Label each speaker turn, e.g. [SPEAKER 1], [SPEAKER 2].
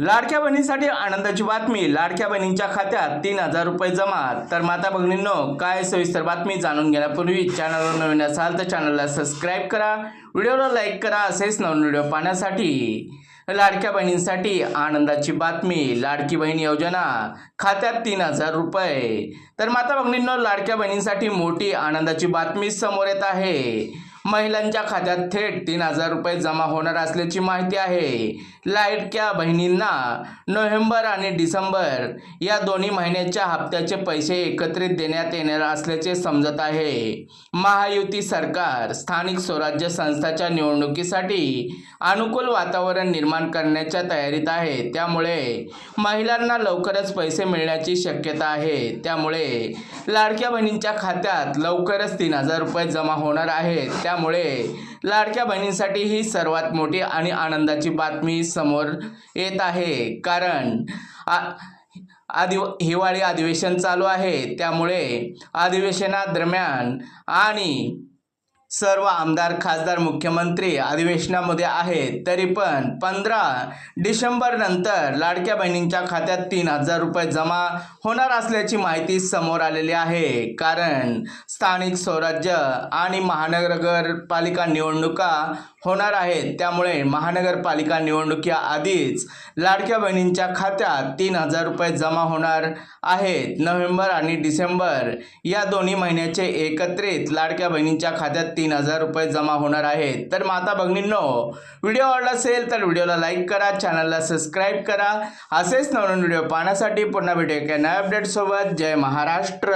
[SPEAKER 1] लाडक्या बहिणीसाठी आनंदाची बातमी. लाडक्या बहिणींच्या खात्यात तीन हजार रुपये जमा. तर माता भगिनींनो काय सविस्तर बातमी जाणून घेण्यापूर्वी चॅनलवर नवीन असाल तर चॅनलला सबस्क्राईब करा. व्हिडिओला लाईक करा. असेच नवीन व्हिडिओ पाहण्यासाठी लाडक्या बहिणींसाठी आनंदाची बातमी. लाडकी बहीण योजना. खात्यात तीन हजार रुपये. तर माता भगिनींनो लाडक्या बहिणींसाठी मोठी आनंदाची बातमी समोर येत आहे. महिलांच्या खात्यात थेट तीन हजार रुपये जमा होणार असल्याची माहिती आहे. लाडक्या बहिणींना नोव्हेंबर आणि डिसेंबर या दोन्ही महिन्याच्या हप्त्याचे पैसे एकत्रित देण्यात येणार असल्याचे समजत आहे. महायुती सरकार स्थानिक स्वराज्य संस्थाच्या निवडणुकीसाठी अनुकूल वातावरण निर्माण करण्याच्या तयारीत आहे. त्यामुळे महिलांना लवकरच पैसे मिळण्याची शक्यता आहे. त्यामुळे लाडक्या बहिणींच्या खात्यात लवकरच तीन हजार रुपये जमा होणार आहेत. त्या त्यामुळे लाडक्या बहिणींसाठी ही सर्वात मोठी आणि आनंदाची बातमी समोर येत आहे. कारण आ अधि हिवाळी अधिवेशन चालू आहे. त्यामुळे अधिवेशनादरम्यान आणि सर्व आमदार खासदार मुख्यमंत्री अधिवेशनामध्ये आहेत. तरी पण पंधरा डिसेंबरनंतर लाडक्या बहिणींच्या खात्यात तीन हजार रुपये जमा होणार असल्याची माहिती समोर आलेली आहे. कारण स्थानिक स्वराज्य आणि महानगरपालिका निवडणुका होणार आहेत. त्यामुळे महानगरपालिका निवडणुकी आधीच लाडक्या बहिणींच्या खात्यात तीन हजार रुपये जमा होणार आहेत. नोव्हेंबर आणि डिसेंबर या दोन्ही महिन्याचे एकत्रित लाडक्या बहिणींच्या खात्यात तीन हजार रुपये जमा होणार आहेत. तर माता भगिनींनो व्हिडिओ आवडला असेल तर व्हिडिओला लाईक करा चॅनलला सबस्क्राईब करा. असेच नवीन व्हिडिओ पाहण्यासाठी पुन्हा भेटूया एका नव्या अपडेटसोबत. जय महाराष्ट्र!